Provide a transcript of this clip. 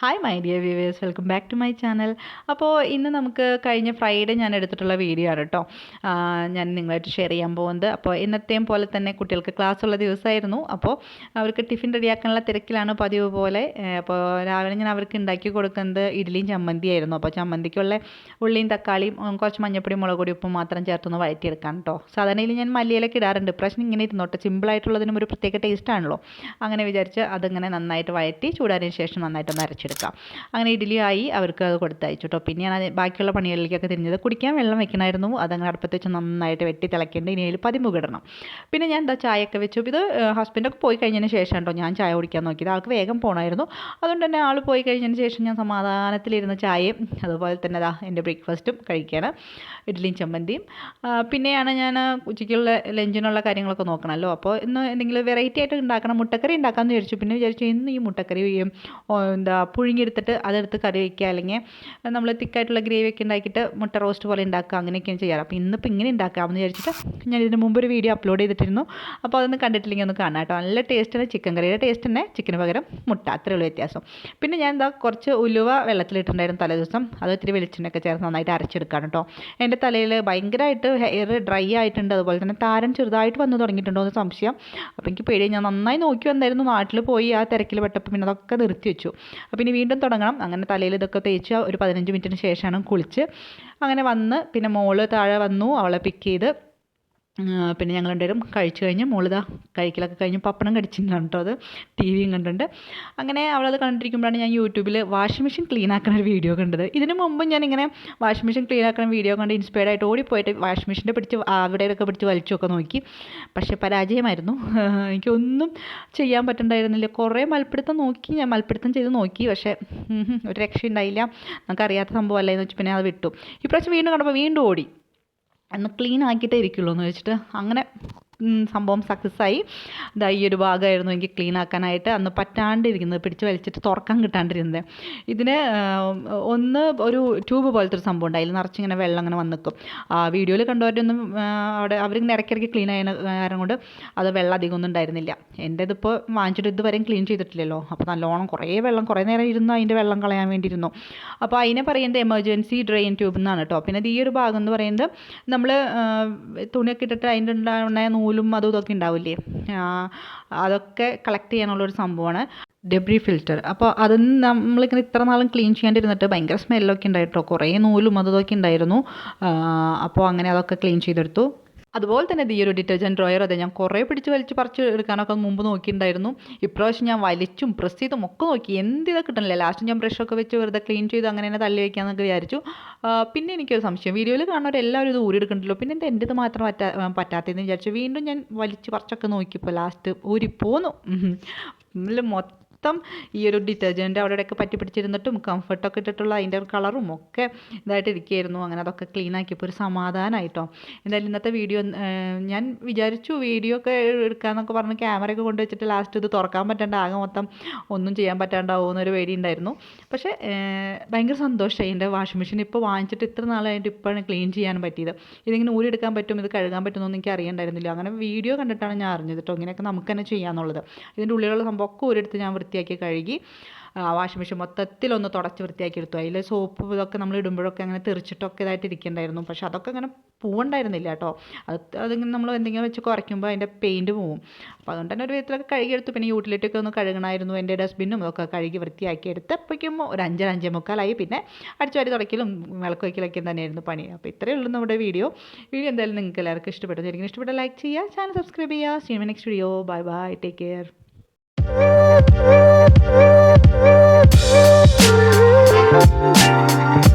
Hi my dear viewers welcome back to my channel അപ്പോൾ ഇന്ന് നമുക്ക് കഴിഞ്ഞ ഫ്രൈഡേ ഞാൻ എടുത്തിട്ടുള്ള വീഡിയോ ആണ് കേട്ടോ ഞാൻ നിങ്ങളായിട്ട് ഷെയർ ചെയ്യാൻ പോകുന്നത്. അപ്പോൾ ഇന്നത്തെയും പോലെ തന്നെ കുട്ടികൾക്ക് ക്ലാസ് ഉള്ള ദിവസമായിരുന്നു. അപ്പോൾ അവർക്ക് ടിഫിൻ റെഡിയാക്കാനുള്ള തിരക്കിലാണ് പതിവ് പോലെ. അപ്പോൾ രാവിലെ ഞാൻ അവർക്ക് ഉണ്ടാക്കി കൊടുക്കുന്നത് ഇഡ്ഡലിയും ചമ്മന്തിയായിരുന്നു. അപ്പോൾ ചമ്മന്തിക്കുള്ള ഉള്ളിയും തക്കാളിയും കുറച്ച് മഞ്ഞപ്പൊടി മുളക് പൊടി ഉപ്പും മാത്രം ചേർത്തൊന്ന് വഴറ്റിയെടുക്കാൻ കേട്ടോ സാധാരണയിൽ ഞാൻ മല്ലിയിലൊക്കെ ഇടാറുണ്ട്. പ്രശ്നം ഇങ്ങനെ ഇരുന്നോട്ടെ സിമ്പിളായിട്ടുള്ളതിനും ഒരു പ്രത്യേക ടേസ്റ്റ് ആണല്ലോ. അങ്ങനെ വിചാരിച്ച് അതിങ്ങനെ നന്നായിട്ട് വഴറ്റി ചൂടാറിയതിന് ശേഷം നന്നായിട്ട് നന്നായിട്ടൊന്ന് അരച്ചെടുക്കാം അങ്ങനെ ഇഡ്ഡലി ആയി അവർക്ക് അത് കൊടുത്തയച്ചു കേട്ടോ പിന്നെ ഞാൻ അത് ബാക്കിയുള്ള പണികളിലേക്കൊക്കെ തിരിഞ്ഞത്. കുടിക്കാൻ വെള്ളം വെക്കണമായിരുന്നു. അതങ്ങനെ അടുപ്പത്ത് വെച്ച് നന്നായിട്ട് വെട്ടി തിളക്കേണ്ട ഇനി അതിൽ പതിമുഖ പിന്നെ ഞാൻ എന്താ ചായയൊക്കെ വെച്ചു. ഇത് ഹസ്ബൻഡൊക്കെ പോയി കഴിഞ്ഞതിന് ശേഷം കേട്ടോ ഞാൻ ചായ കുടിക്കാൻ നോക്കിയത്. ആൾക്ക് വേഗം പോകണമായിരുന്നു അതുകൊണ്ട് തന്നെ ആൾ പോയി കഴിഞ്ഞതിന് ശേഷം ഞാൻ സമാധാനത്തിലിരുന്ന ചായയും അതുപോലെ തന്നെ അതാ എന്റെ ബ്രേക്ക്ഫാസ്റ്റും കഴിക്കുകയാണ് ഇഡ്ഡലിയും ചമ്മന്തിയും. പിന്നെയാണ് ഞാൻ ഉച്ചയ്ക്കുള്ള ലഞ്ചിനുള്ള കാര്യങ്ങളൊക്കെ നോക്കണമല്ലോ. അപ്പോൾ ഇന്ന് എന്തെങ്കിലും വെറൈറ്റി ആയിട്ട് ഉണ്ടാക്കണം. മുട്ടക്കറി ഉണ്ടാക്കാമെന്ന് വിചാരിച്ചു. പിന്നെ വിചാരിച്ചു ഇന്ന് ഈ മുട്ടക്കറി എന്താ പുഴുങ്ങിയെടുത്തിട്ട് അതെടുത്ത് കറി വയ്ക്കുക അല്ലെങ്കിൽ നമ്മൾ തിക്കായിട്ടുള്ള ഗ്രേവി ഒക്കെ ഉണ്ടാക്കിയിട്ട് മുട്ട റോസ്റ്റ് പോലെ ഉണ്ടാക്കുക. അങ്ങനെയൊക്കെയാണ് ചെയ്യാറ്. അപ്പോൾ ഇന്നിപ്പോൾ ഇങ്ങനെ ഉണ്ടാക്കാമെന്ന് വിചാരിച്ചിട്ട് ഞാൻ ഇതിന് മുമ്പ് ഒരു വീഡിയോ അപ്ലോഡ് ചെയ്തിട്ടിരുന്നു. അപ്പോൾ അതൊന്നും കണ്ടിട്ടില്ലെങ്കിൽ ഒന്ന് കാണാം കേട്ടോ. നല്ല ടേസ്റ്റാണ് ചിക്കൻ കറിയുടെ ടേസ്റ്റ് തന്നെ ചിക്കന് പകരം മുട്ട. അത്രേ ഉള്ളൂ വ്യത്യാസം. പിന്നെ ഞാൻ എന്താ കുറച്ച് ഉലുവ വെള്ളത്തിലിട്ടുണ്ടായിരുന്നു തലേ ദിവസം അത് ഇത്തിരി വെളിച്ചെണ്ണയൊക്കെ ചേർന്ന് നന്നായിട്ട് അരച്ചെടുക്കാണ് കേട്ടോ. എന്റെ തലയിൽ ഭയങ്കരമായിട്ട് ഹെയർ ഡ്രൈ ആയിട്ടുണ്ട്. അതുപോലെ തന്നെ താരൻ ചെറുതായിട്ട് വന്ന് തുടങ്ങിയിട്ടുണ്ടോ എന്ന് സംശയം. അപ്പോൾ എനിക്ക് പേടി ഞാൻ നന്നായി നോക്കി വന്നായിരുന്നു. നാട്ടിൽ പോയി ആ തിരക്കിൽ പെട്ടപ്പോൾ പിന്നെ അതൊക്കെ നിർത്തി വെച്ചു അപ്പോൾ ഇനി വീണ്ടും തുടങ്ങണം. അങ്ങനെ തലയിൽ ഇതൊക്കെ തേച്ച് ഒരു പതിനഞ്ച് മിനിറ്റിന് ശേഷമാണ് കുളിച്ച്. അങ്ങനെ വന്ന് പിന്നെ മോൾ താഴെ വന്നു അവളെ പിക്ക് ചെയ്ത്. പിന്നെ ഞങ്ങൾ രണ്ടുപേരും കഴിച്ചു കഴിഞ്ഞ് മോളിതാ കഴിക്കലൊക്കെ കഴിഞ്ഞ് പപ്പടം കടിച്ചിട്ടുണ്ടാണ് കേട്ടോ അത്. ടി വിയും കണ്ടിട്ടുണ്ട്. അങ്ങനെ അവളത് കണ്ടിരിക്കുമ്പോഴാണ് ഞാൻ യൂട്യൂബിൽ വാഷിംഗ് മെഷീൻ ക്ലീൻ ആക്കുന്ന ഒരു വീഡിയോ കണ്ടത്. ഇതിനു മുമ്പ് ഇങ്ങനെ വാഷിംഗ് മെഷീൻ ക്ലീൻ ആക്കുന്ന വീഡിയോ കണ്ട് ഇൻസ്പയർഡ് ആയിട്ട് ഓടിപ്പോയിട്ട് വാഷിംഗ് മെഷീന്റെ പിടിച്ച് അവിടെയൊക്കെ പിടിച്ച് വലിച്ചൊക്കെ നോക്കി. പക്ഷേ പരാജയമായിരുന്നു. എനിക്കൊന്നും ചെയ്യാൻ പറ്റണ്ടായിരുന്നില്ല. കുറേ മൽപ്പിടുത്തം നോക്കി ഞാൻ മൽപ്പിടുത്തം ചെയ്ത് നോക്കി. പക്ഷേ ഒരു രക്ഷയുണ്ടായില്ല. നമുക്കറിയാത്ത സംഭവമല്ലേ എന്ന് വെച്ച് പിന്നെ അത് വിട്ടു. ഇപ്രാവശ്യം വീണ്ടും കണ്ടപ്പോൾ വീണ്ടും ഓടി. ഒന്ന് ക്ലീൻ ആക്കിയിട്ടേ ഇരിക്കുള്ളൂ എന്ന് വെച്ചിട്ട് അങ്ങനെ സംഭവം സക്സസ് ആയി ഇതാ ഈ ഒരു ഭാഗമായിരുന്നു എനിക്ക് ക്ലീൻ ആക്കാനായിട്ട് അന്ന് പറ്റാണ്ടിരിക്കുന്നത് പിടിച്ച് വലിച്ചിട്ട് തുറക്കാൻ കിട്ടാണ്ടിരുന്നത്. ഇതിന് ഒന്ന് ഒരു ട്യൂബ് പോലത്തെ ഒരു സംഭവം ഉണ്ട് അതിൽ നിറച്ചിങ്ങനെ വെള്ളം അങ്ങനെ വന്ന് നിൽക്കും ആ വീഡിയോയിൽ കണ്ടവരൊന്നും അവിടെ അവരിങ്ങനെ ഇടയ്ക്കിടയ്ക്ക് ക്ലീൻ ആയതിനു കാരണം കൊണ്ട് അത് വെള്ളം അധികം ഒന്നും ഉണ്ടായിരുന്നില്ല. എന്റെ ഇതിപ്പോൾ വാങ്ങിച്ചിട്ട് ഇതുവരെയും ക്ലീൻ ചെയ്തിട്ടില്ലല്ലോ. അപ്പോൾ നല്ലോണം കുറേ വെള്ളം കുറേ നേരം ഇരുന്ന് അതിന്റെ വെള്ളം കളയാൻ വേണ്ടിയിരുന്നു. അപ്പോൾ അതിനെ പറയുന്നത് എമർജൻസി ഡ്രെയിൻ ട്യൂബ് എന്നാണ് കേട്ടോ പിന്നെ ഈ ഒരു ഭാഗം എന്ന് പറയുന്നത് നമ്മൾ തുണിയൊക്കെ ഇട്ടിട്ട് അതിന്റെ ഉണ്ടായ നൂലും അതും ഇതൊക്കെ ഉണ്ടാവില്ലേ? അതൊക്കെ കളക്ട് ചെയ്യാനുള്ളൊരു സംഭവമാണ് ഡെബ്രി ഫിൽറ്റർ അപ്പോൾ അത് നമ്മളിങ്ങനെ ഇത്ര നാളും ക്ലീൻ ചെയ്യാണ്ടിരുന്നിട്ട് ഭയങ്കര സ്മെല്ലൊക്കെ ഉണ്ടായിട്ടോ? കുറേ നൂലും അതും ഇതൊക്കെ ഉണ്ടായിരുന്നു. അപ്പോൾ അങ്ങനെ അതൊക്കെ ക്ലീൻ ചെയ്തെടുത്തു. അതുപോലെ തന്നെ ഈ ഒരു ഡിറ്റർജന്റ് ഡ്രോയർ അതെ ഞാൻ കുറേ പിടിച്ച് വലിച്ച് പറിച്ച് എടുക്കാനൊക്കെ മുമ്പ് നോക്കിയിട്ടുണ്ടായിരുന്നു. ഇപ്രാവശ്യം ഞാൻ വലിച്ചും പ്രസ് ചെയ്തും ഒക്കെ നോക്കി. എന്ത് ഇതൊക്കെ കിട്ടണില്ല. ലാസ്റ്റ് ഞാൻ ബ്രഷൊക്കെ വെച്ച് വെറുതെ ക്ലീൻ ചെയ്ത് അങ്ങനെ തന്നെ തള്ളി വയ്ക്കാമെന്നൊക്കെ വിചാരിച്ചു. പിന്നെ എനിക്കൊരു സംശയം. വീഡിയോയിൽ കാണുന്നവർ എല്ലാവരും ഇത് ഊരിയെടുക്കണ്ടല്ലോ. പിന്നെ എന്താ എന്റെ ഇത് മാത്രം പറ്റാ പറ്റാത്തതെന്ന് വിചാരിച്ചു. വീണ്ടും ഞാൻ വലിച്ച് പറിച്ചൊക്കെ നോക്കിയപ്പോൾ ലാസ്റ്റ് ഊരിപ്പോന്നു. ഉം. മൊത്തം ഈ ഒരു ഡിറ്റർജന്റ് അവിടെയൊക്കെ പറ്റി പിടിച്ചിരുന്നിട്ടും കംഫർട്ടൊക്കെ ഇട്ടിട്ടുള്ള അതിന്റെ കളറും ഒക്കെ ഇതായിട്ട് ഇരിക്കുകയായിരുന്നു അങ്ങനെ അതൊക്കെ ക്ലീൻ ആക്കിയപ്പോൾ ഒരു സമാധാനമായിട്ടോ എന്തായാലും ഇന്നത്തെ വീഡിയോ ഞാൻ വിചാരിച്ചു വീഡിയോ ഒക്കെ എടുക്കാമെന്നൊക്കെ പറഞ്ഞ് ക്യാമറയൊക്കെ കൊണ്ടുവച്ചിട്ട് ലാസ്റ്റ് ഇത് തുറക്കാൻ പറ്റാണ്ട് ആകെ മൊത്തം ഒന്നും ചെയ്യാൻ പറ്റാണ്ടാവുമെന്നൊരു പേടി ഉണ്ടായിരുന്നു. പക്ഷേ ഭയങ്കര സന്തോഷമായി എന്റെ വാഷിംഗ് മെഷീൻ ഇപ്പോൾ വാങ്ങിച്ചിട്ട് ഇത്ര നാളായിട്ട് ഇപ്പോഴാണ് ക്ലീൻ ചെയ്യാൻ പറ്റിയത്. ഇതിങ്ങനെ ഊരെടുക്കാൻ പറ്റും ഇത് കഴുകാൻ പറ്റുമെന്നൊന്നും എനിക്ക് അറിയണ്ടായിരുന്നില്ല. അങ്ങനെ വീഡിയോ കണ്ടിട്ടാണ് ഞാൻ അറിഞ്ഞത് കേട്ടോ ഇങ്ങനെയൊക്കെ നമുക്ക് തന്നെ ചെയ്യാമെന്നുള്ളത് ഇതിന്റെ ഉള്ളിലുള്ള സംഭവമൊക്കെ ഊരെടുത്ത് ഞാൻ വൃത്തിയാക്കി കഴുകി വാഷിംഗ് മെഷീൻ മൊത്തത്തിലൊന്ന് തുടച്ച് വൃത്തിയാക്കി എടുത്തു അതിൽ സോപ്പ് ഇതൊക്കെ നമ്മൾ ഇടുമ്പോഴൊക്കെ അങ്ങനെ തെറിച്ചിട്ടൊക്കെ ഇതായിട്ട് ഇരിക്കണ്ടായിരുന്നു. പക്ഷെ അതൊക്കെ അങ്ങനെ പൂവുണ്ടായിരുന്നില്ല കേട്ടോ. അത് അതിങ്ങനെ നമ്മൾ എന്തെങ്കിലും വെച്ച് കുറയ്ക്കുമ്പോൾ അതിന്റെ പെയിന്റ് പോവും. അപ്പോൾ അതുകൊണ്ട് തന്നെ ഒരു വിധത്തിലൊക്കെ കഴുകിയെടുത്തു. പിന്നെ യൂട്ടിലിറ്റിയൊക്കെ ഒന്ന് കഴുകണമായിരുന്നു എന്റെ ഡസ്റ്റ്ബിന്നും ഒക്കെ കഴുകി വൃത്തിയാക്കി എടുത്ത് അപ്പോഴേക്കും ഒരു അഞ്ചര അഞ്ചേ മുക്കാലായി. പിന്നെ അടിച്ചു വാരി തുടയ്ക്കലും വിളക്ക് വയ്ക്കലൊക്കെ തന്നെയായിരുന്നു പണി. അപ്പോൾ ഇത്രയേ ഉള്ളൂ നമ്മുടെ വീഡിയോ. വീഡിയോ എന്തായാലും നിങ്ങൾക്ക് എല്ലാവർക്കും ഇഷ്ടപ്പെട്ടു ശരിക്കും ഇഷ്ടപ്പെട്ട ലൈക്ക് ചെയ്യുക ചാനൽ സബ്സ്ക്രൈബ് ചെയ്യുക. Seema next video bye bye take care Thank you.